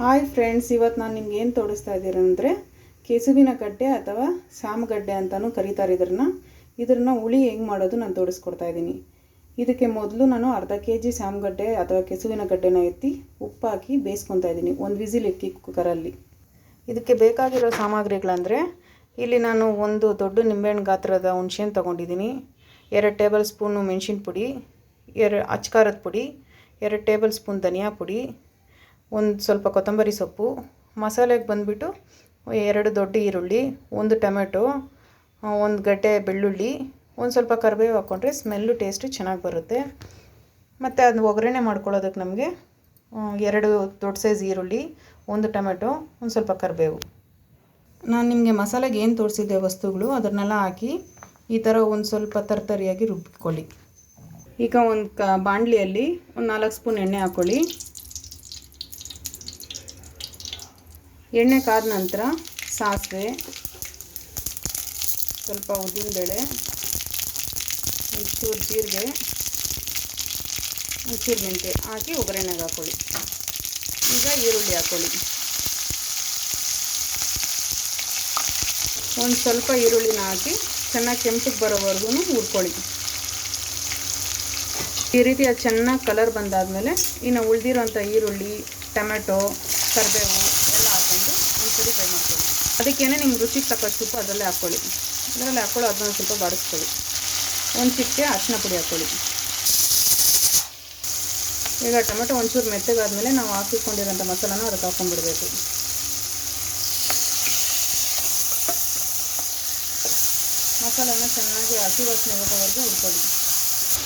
Hi friends ಇವತ್ತು ನಾನು ನಿಮ್ಗೆ ಏನು ತೋರಿಸ್ತಾ ಇದ್ದೀರ ಅಂದರೆ ಕೆಸುವಿನ ಗಡ್ಡೆ ಅಥವಾ ಸಾಮಗಡ್ಡೆ ಅಂತಲೂ ಕರೀತಾರೆ ಇದನ್ನು ಇದನ್ನು ಹುಳಿ ಹೆಂಗೆ ಮಾಡೋದು ನಾನು ತೋರಿಸ್ಕೊಡ್ತಾ ಇದ್ದೀನಿ. ಇದಕ್ಕೆ ಮೊದಲು ನಾನು ಅರ್ಧ ಕೆ ಜಿ ಸಾಮಗಡ್ಡೆ ಅಥವಾ ಕೆಸುವಿನ ಗಡ್ಡೆನ ಎತ್ತಿ ಉಪ್ಪು ಹಾಕಿ ಬೇಯಿಸ್ಕೊತಾ ಇದ್ದೀನಿ. ಒಂದು ವಿಸಿಲ್ ಇಕ್ಕಿ ಕುಕ್ಕರಲ್ಲಿ. ಇದಕ್ಕೆ ಬೇಕಾಗಿರೋ ಸಾಮಗ್ರಿಗಳಂದರೆ ಇಲ್ಲಿ ನಾನು ಒಂದು ದೊಡ್ಡ ನಿಂಬೆಹಣ್ಣು ಗಾತ್ರದ ಹುಣ್ಸೆಹಣ್ಣು ತೊಗೊಂಡಿದ್ದೀನಿ. ಎರಡು ಟೇಬಲ್ ಸ್ಪೂನು ಮೆಣಸಿನ ಪುಡಿ ಎರಡು ಅಚ್ಕಾರದ ಪುಡಿ, ಎರಡು ಟೇಬಲ್ ಸ್ಪೂನ್ ಧನಿಯಾ ಪುಡಿ ಒಂದು ಸ್ವಲ್ಪ ಕೊತ್ತಂಬರಿ ಸೊಪ್ಪು, ಮಸಾಲೆಗೆ ಬಂದುಬಿಟ್ಟು ಎರಡು ದೊಡ್ಡ ಈರುಳ್ಳಿ, ಒಂದು ಟೊಮೆಟೊ ಒಂದು ಗಡ್ಡೆ ಬೆಳ್ಳುಳ್ಳಿ, ಒಂದು ಸ್ವಲ್ಪ ಕರಿಬೇವು ಹಾಕ್ಕೊಂಡ್ರೆ ಸ್ಮೆಲ್ಲು, ಟೇಸ್ಟು ಚೆನ್ನಾಗಿ ಬರುತ್ತೆ. ಮತ್ತು ಅದನ್ನ ಒಗ್ಗರಣೆ ಮಾಡ್ಕೊಳ್ಳೋದಕ್ಕೆ ನಮಗೆ ಎರಡು ದೊಡ್ಡ ಸೈಜ್ ಈರುಳ್ಳಿ, ಒಂದು ಟೊಮೆಟೊ, ಒಂದು ಸ್ವಲ್ಪ ಕರಿಬೇವು. ನಾನು ನಿಮಗೆ ಮಸಾಲೆಗೆ ಏನು ತೋರಿಸಿದ್ದೆ ವಸ್ತುಗಳು, ಅದನ್ನೆಲ್ಲ ಹಾಕಿ ಈ ಥರ ಒಂದು ಸ್ವಲ್ಪ ತರ್ತರಿಯಾಗಿ ರುಬ್ಬಿಕೊಳ್ಳಿ ಈಗ ಒಂದು ಕ, ಬಾಣಲಿಯಲ್ಲಿ ಒಂದು ನಾಲ್ಕು ಸ್ಪೂನ್ ಎಣ್ಣೆ ಹಾಕ್ಕೊಳ್ಳಿ ಎಣ್ಣೆ ಕಾದ ನಂತರ ಸಾಸಿವೆ, ಸ್ವಲ್ಪ ಉದ್ದಿನಬೇಳೆ, ಒಂಚೂರು ಜೀರಿಗೆ, ಒಂಚೂರು ಮೆಂತ್ಯ ಹಾಕಿ ಒಗ್ಗರಣೆಗೆ ಹಾಕೊಳ್ಳಿ. ಈಗ ಈರುಳ್ಳಿ ಹಾಕ್ಕೊಳ್ಳಿ ಒಂದು ಸ್ವಲ್ಪ ಈರುಳ್ಳಿನ ಹಾಕಿ ಚೆನ್ನಾಗಿ ಕೆಂಪಗೆ ಬರೋವರೆಗೂ ಹುರ್ಕೊಳ್ಳಿ. ಈ ರೀತಿ ಅದು ಚೆನ್ನಾಗಿ ಕಲರ್ ಬಂದಾದಮೇಲೆ ಇನ್ನು ಉಳಿದಿರೋಂಥ ಈರುಳ್ಳಿ, ಟೊಮೆಟೊ, ಕರಿಬೇವು ಎಲ್ಲ ಹಾಕ್ಕೊಂಡು ಒಂದ್ಸರಿ ಫ್ರೈ ಮಾಡ್ಕೊಳ್ಳಿ ಅದಕ್ಕೇನೆ ನಿಮ್ಮ ರುಚಿಗೆ ತಕ್ಕಷ್ಟು ಉಪ್ಪು ಅದರಲ್ಲೇ ಹಾಕ್ಕೊಳ್ಳಿ. ಅದರಲ್ಲಿ ಹಾಕ್ಕೊಳ್ಳಿ ಅದನ್ನ ಸ್ವಲ್ಪ ಬಾಡಿಸ್ಕೊಳ್ಳಿ. ಒಂದು ಚಿಟಿಕೆ ಅರಿಶಿನ ಪುಡಿ ಹಾಕ್ಕೊಳ್ಳಿ. ಈಗ ಟೊಮೆಟೊ ಒಂಚೂರು ಮೆತ್ತಗಾದ್ಮೇಲೆ ನಾವು ಹಾಕಿಕೊಂಡಿರೋಂಥ ಮಸಾಲಾನ ಅದಕ್ಕೆ ಹಾಕ್ಕೊಂಡ್ಬಿಡ್ಬೇಕು. ಮಸಾಲಾನ ಚೆನ್ನಾಗಿ ಹಸಿ ವಾಸನೆ ಹೋಗೋವರೆಗೂ ಹುಡ್ಕೊಳ್ಳಿ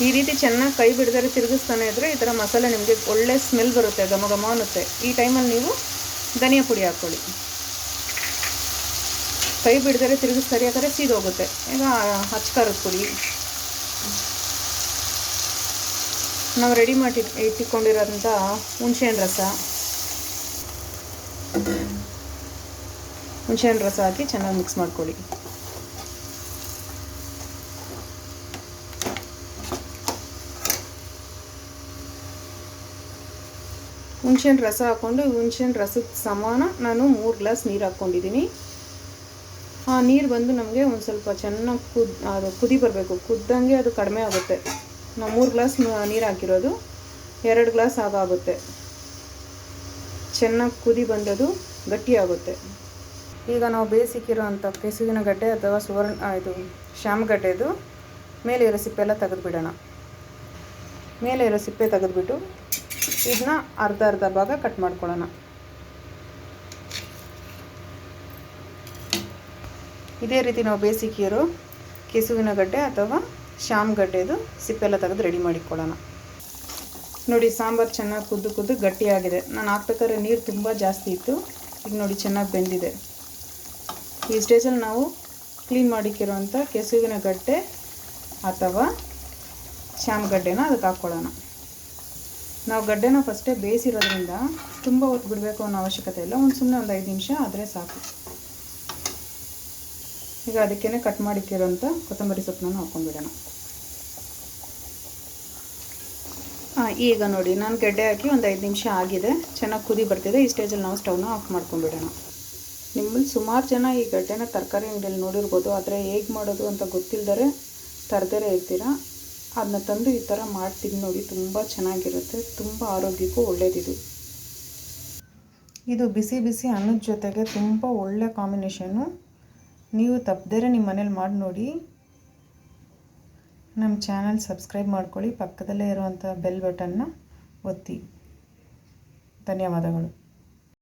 ಈ ರೀತಿ ಚೆನ್ನಾಗಿ ಕೈ ಬಿಡದರೆ ತಿರುಗಿಸ್ತಾನೆ ಇದ್ದರೆ ಈ ಥರ ಮಸಾಲೆ ನಿಮಗೆ ಒಳ್ಳೆ ಸ್ಮೆಲ್ ಬರುತ್ತೆ, ಘಮ ಘಮ ಅನ್ನುತ್ತೆ. ಈ ಟೈಮಲ್ಲಿ ನೀವು ಧನಿಯಾ ಪುಡಿ ಹಾಕ್ಕೊಳ್ಳಿ. ಕೈ ಬಿಡದರೆ ತಿರುಗಿಸ್ತಾರೆ ಯಾಕಂದರೆ ಸೀದೋಗುತ್ತೆ ಈಗ ಹಚ್ಕಾರದ ಪುಡಿ. ನಾವು ರೆಡಿ ಮಾಡಿ ಇಟ್ಟಿಕೊಂಡಿರೋಂಥ ಹುಣಸೆಹಣ್ಣು ರಸ. ಹುಣಸೆಹಣ್ಣು ರಸ ಹಾಕಿ ಚೆನ್ನಾಗಿ ಮಿಕ್ಸ್ ಮಾಡ್ಕೊಳ್ಳಿ. ಹುಣ್ಸೆಹಣ್ಣು ರಸ ಹಾಕ್ಕೊಂಡು ಹುಣ್ಸೆಹಣ್ಣು ರಸದ ಸಮಾನ ನಾನು ಮೂರು ಗ್ಲಾಸ್ ನೀರು ಹಾಕ್ಕೊಂಡಿದ್ದೀನಿ. ಆ ನೀರು ಬಂದು ನಮಗೆ ಒಂದು ಸ್ವಲ್ಪ ಚೆನ್ನಾಗಿ ಕುದ್, ಅದು ಕುದಿ ಬರಬೇಕು. ಕುದ್ದಂಗೆ ಅದು ಕಡಿಮೆ ಆಗುತ್ತೆ. ನಾವು ಮೂರು ಗ್ಲಾಸ್ ನೀರು ಹಾಕಿರೋದು. ಎರಡು ಗ್ಲಾಸ್ ಆಗಾಗುತ್ತೆ ಚೆನ್ನಾಗಿ ಕುದಿ ಬಂದದು ಗಟ್ಟಿಯಾಗುತ್ತೆ ಈಗ ನಾವು ಬೇಯಿಸಿಕ್ಕಿರೋ ಅಂಥ ಕೆಸುವಿನ ಗಡ್ಡೆ ಅಥವಾ ಸುವರ್ಣ ಇದು ಶ್ಯಾಮಗಡ್ಡೆದು ಮೇಲೆ ಇರೋ ಸಿಪ್ಪೆ ಎಲ್ಲ ತೆಗೆದುಬಿಡೋಣ. ಮೇಲೆ ಇರೋ ಸಿಪ್ಪೆ ತೆಗೆದುಬಿಟ್ಟು ಇದನ್ನ ಅರ್ಧ ಅರ್ಧ ಭಾಗ ಕಟ್ ಮಾಡ್ಕೊಳ್ಳೋಣ. ಇದೇ ರೀತಿ ನಾವು ಬೇಸಿಕ್ಕಿರೋ ಕೆಸುವಿನ ಗಡ್ಡೆ ಅಥವಾ ಶ್ಯಾಮ್ ಗಡ್ಡೆದು ಸಿಪ್ಪೆಲ್ಲ ತೆಗೆದು ರೆಡಿ ಮಾಡಿಕೊಳ್ಳೋಣ. ನೋಡಿ, ಸಾಂಬಾರು ಚೆನ್ನಾಗಿ ಕುದ್ದು ಕುದ್ದು ಗಟ್ಟಿಯಾಗಿದೆ. ನಾನು ಹಾಕ್ಬೇಕಾದ್ರೆ ನೀರು ತುಂಬ ಜಾಸ್ತಿ ಇತ್ತು. ಈಗ ನೋಡಿ ಚೆನ್ನಾಗಿ ಬೆಂದಿದೆ. ಈ ಸ್ಟೇಜಲ್ಲಿ ನಾವು ಕ್ಲೀನ್ ಮಾಡಿಕ್ಕಿರೋಂಥ ಕೆಸುವಿನ ಗಡ್ಡೆ ಅಥವಾ ಶ್ಯಾಮ್ ಗಡ್ಡೆನ ಅದಕ್ಕೆ ಹಾಕ್ಕೊಳ್ಳೋಣ. ನಾವು ಗಡ್ಡೆನ ಫಸ್ಟೇ ಬೇಯಿಸಿರೋದ್ರಿಂದ ತುಂಬ ಹೊತ್ತು ಬಿಡಬೇಕು ಅನ್ನೋ ಅವಶ್ಯಕತೆ ಇಲ್ಲ. ಒಂದು ಸುಮ್ಮನೆ ಒಂದು ಐದು ನಿಮಿಷ ಆದರೆ ಸಾಕು. ಈಗ ಅದಕ್ಕೇ ಕಟ್ ಮಾಡಿಕ್ಕಿರೋಂಥ ಕೊತ್ತಂಬರಿ ಸೊಪ್ಪನ್ನ ಹಾಕ್ಕೊಂಡ್ಬಿಡೋಣ. ಹಾಂ ಈಗ ನೋಡಿ, ನಾನು ಗೆಡ್ಡೆ ಹಾಕಿ ಒಂದು ಐದು ನಿಮಿಷ ಆಗಿದೆ. ಚೆನ್ನಾಗಿ ಕುದಿ ಬರ್ತಿದೆ. ಈ ಸ್ಟೇಜಲ್ಲಿ ನಾವು ಸ್ಟವ್ನ ಆಫ್ ಮಾಡ್ಕೊಂಡ್ಬಿಡೋಣ. ನಿಮ್ಮಲ್ಲಿ ಸುಮಾರು ಜನ ಈ ಗಡ್ಡೆನ ತರಕಾರಿ ಅಂಗಡಿಯಲ್ಲಿ ನೋಡಿರ್ಬೋದು. ಆದರೆ ಹೇಗೆ ಮಾಡೋದು ಅಂತ ಗೊತ್ತಿಲ್ಲದರೆ ತರದೇ ಇರ್ತೀರ? ಅದನ್ನ ತಂದು ಈ ಥರ ಮಾಡ್ತೀನಿ ನೋಡಿ ತುಂಬ ಚೆನ್ನಾಗಿರುತ್ತೆ. ತುಂಬ ಆರೋಗ್ಯಕ್ಕೂ ಒಳ್ಳೆಯದಿದು ಇದು ಬಿಸಿ ಬಿಸಿ ಅನ್ನದ ಜೊತೆಗೆ ತುಂಬ ಒಳ್ಳೆ ಕಾಂಬಿನೇಷನ್ನು ನೀವು ತಪ್ಪದೇ ನಿಮ್ಮ ಮನೇಲಿ ಮಾಡಿ ನೋಡಿ. ನಮ್ಮ ಚಾನಲ್ ಸಬ್ಸ್ಕ್ರೈಬ್ ಮಾಡ್ಕೊಳ್ಳಿ. ಪಕ್ಕದಲ್ಲೇ ಇರುವಂಥ ಬೆಲ್ ಬಟನ್ನ ಒತ್ತಿ. ಧನ್ಯವಾದಗಳು.